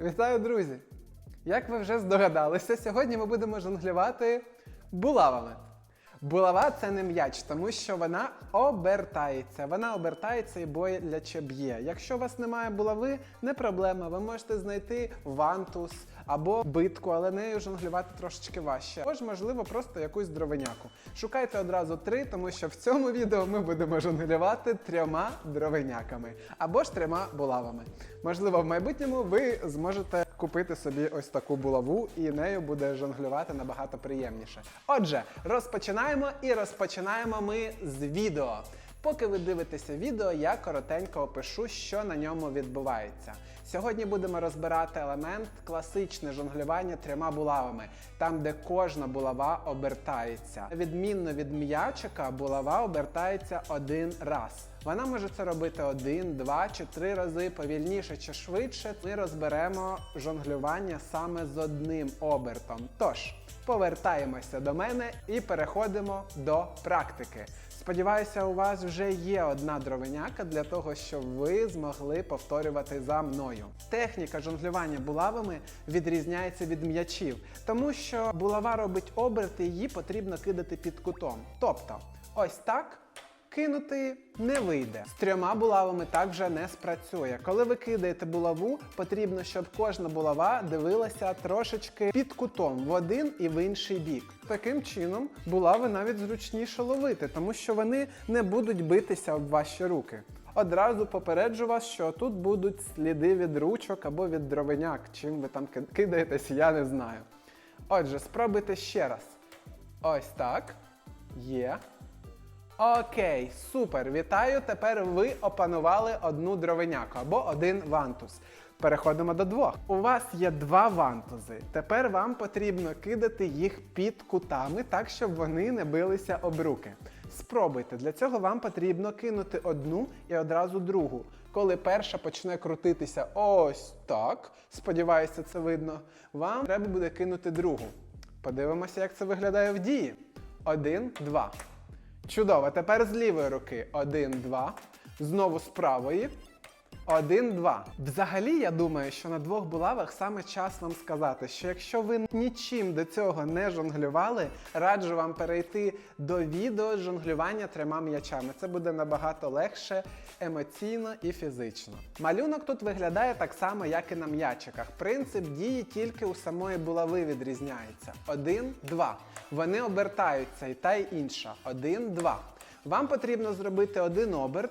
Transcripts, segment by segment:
Вітаю, друзі! Як ви вже здогадалися, сьогодні ми будемо жонглювати булавами. Булава це не м'яч, тому що вона обертається. Вона обертається і боляче б'є. Якщо у вас немає булави, не проблема. Ви можете знайти вантус або битку, але нею жонглювати трошечки важче. Або ж, можливо, просто якусь дровиняку. Шукайте одразу три, тому що в цьому відео ми будемо жонглювати трьома дровиняками або ж трьома булавами. Можливо, в майбутньому ви зможете купити собі ось таку булаву, і нею буде жонглювати набагато приємніше. Отже, розпочинаємо і розпочинаємо ми з відео. Поки ви дивитеся відео, я коротенько опишу, що на ньому відбувається. Сьогодні будемо розбирати елемент класичне жонглювання трьома булавами, там, де кожна булава обертається. Відмінно від м'ячика, булава обертається один раз. Вона може це робити один, два чи три рази повільніше чи швидше. Ми розберемо жонглювання саме з одним обертом. Тож, повертаємося до мене і переходимо до практики. Сподіваюся, у вас вже є одна дровиняка для того, щоб ви змогли повторювати за мною. Техніка жонглювання булавами відрізняється від м'ячів, тому що булава робить оберти, її потрібно кидати під кутом. Тобто, ось так. Кинути не вийде. З трьома булавами так вже не спрацює. Коли ви кидаєте булаву, потрібно, щоб кожна булава дивилася трошечки під кутом в один і в інший бік. Таким чином булави навіть зручніше ловити, тому що вони не будуть битися об ваші руки. Одразу попереджу вас, що тут будуть сліди від ручок або від дровиняк. Чим ви там кидаєтесь, я не знаю. Отже, спробуйте ще раз. Ось так. Є. Окей, супер, вітаю. Тепер ви опанували одну дровиняку або один вантус. Переходимо до двох. У вас є два вантузи. Тепер вам потрібно кидати їх під кутами, так щоб вони не билися об руки. Спробуйте. Для цього вам потрібно кинути одну і одразу другу. Коли перша почне крутитися ось так, сподіваюся, це видно, вам треба буде кинути другу. Подивимося, як це виглядає в дії. Один, два. Чудово. Тепер з лівої руки. Один, два. Знову з правої. Один, два. Взагалі, я думаю, що на двох булавах саме час вам сказати, що якщо ви нічим до цього не жонглювали, раджу вам перейти до відео з жонглювання трьома м'ячами. Це буде набагато легше, емоційно і фізично. Малюнок тут виглядає так само, як і на м'ячиках. Принцип дії тільки у самої булави відрізняється. Один, два. Вони обертаються і та й інша. Один, два. Вам потрібно зробити один оберт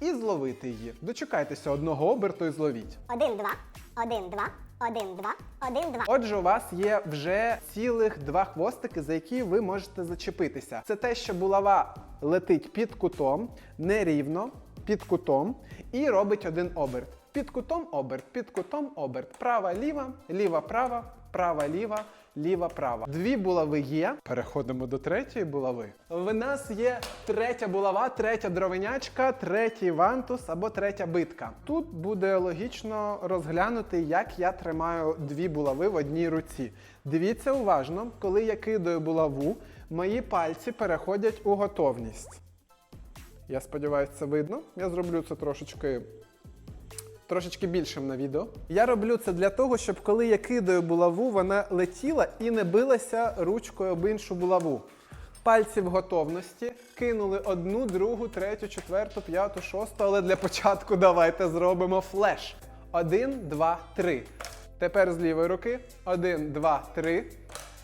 і зловити її. Дочекайтеся одного оберту і зловіть. Один, два, один, два, один, два, один, два. Отже, у вас є вже цілих два хвостики, за які ви можете зачепитися. Це те, що булава летить під кутом, нерівно, під кутом, і робить один оберт. Під кутом оберт, під кутом оберт. Права, ліва, ліва, права, права, ліва, ліва, права. Дві булави є. Переходимо до третьої булави. В нас є третя булава, третя дровинячка, третій вантус або третя битка. Тут буде логічно розглянути, як я тримаю дві булави в одній руці. Дивіться уважно, коли я кидаю булаву, мої пальці переходять у готовність. Я сподіваюся, це видно. Я зроблю це трошечки трошечки більшим на відео. Я роблю це для того, щоб коли я кидаю булаву, вона летіла і не билася ручкою об іншу булаву. Пальці в готовності. Кинули одну, другу, третю, четверту, п'яту, шосту. Але для початку давайте зробимо флеш. Один, два, три. Тепер з лівої руки. Один, два, три.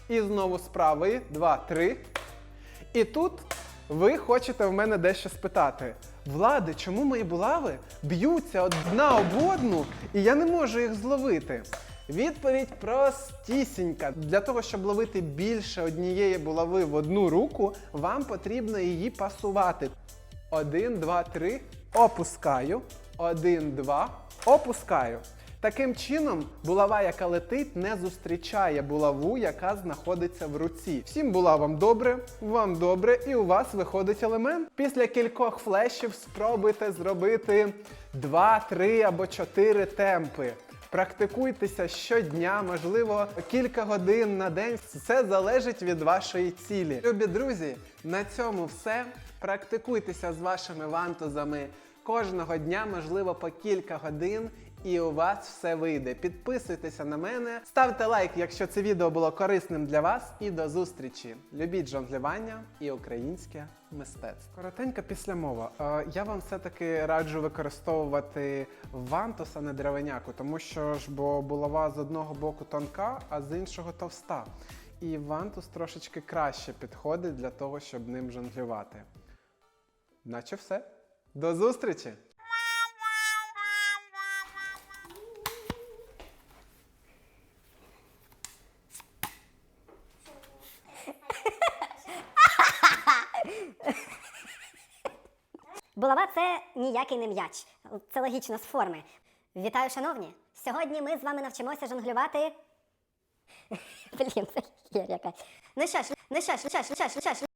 І знову з правої. Два, три. І тут ви хочете в мене дещо спитати. Влади, чому мої булави б'ються одна об одну, і я не можу їх зловити? Відповідь простісінька. Для того, щоб ловити більше однієї булави в одну руку, вам потрібно її пасувати. Один, два, три. Опускаю. Один, два. Опускаю. Таким чином, булава, яка летить, не зустрічає булаву, яка знаходиться в руці. Всім булавам добре, вам добре, і у вас виходить елемент. Після кількох флешів спробуйте зробити 2, 3 або 4 темпи. Практикуйтеся щодня, можливо, кілька годин на день. Все залежить від вашої цілі. Любі друзі, на цьому все. Практикуйтеся з вашими вантузами кожного дня, можливо, по кілька годин. І у вас все вийде. Підписуйтеся на мене, ставте лайк, якщо це відео було корисним для вас. І до зустрічі! Любіть жонглювання і українське мистецтво. Коротенька післямова. Е, я вам все-таки раджу використовувати вантус, а не деревеняку, тому що ж бо булава з одного боку тонка, а з іншого товста. І вантус трошечки краще підходить для того, щоб ним жонглювати. Наче все. До зустрічі! Булава це ніякий не м'яч. Це логічно з форми. Вітаю, шановні! Сьогодні ми з вами навчимося жонглювати. Блін, це хер якась. Ну що ж, ну що ж, ну що ж, ну що ж, ну ж.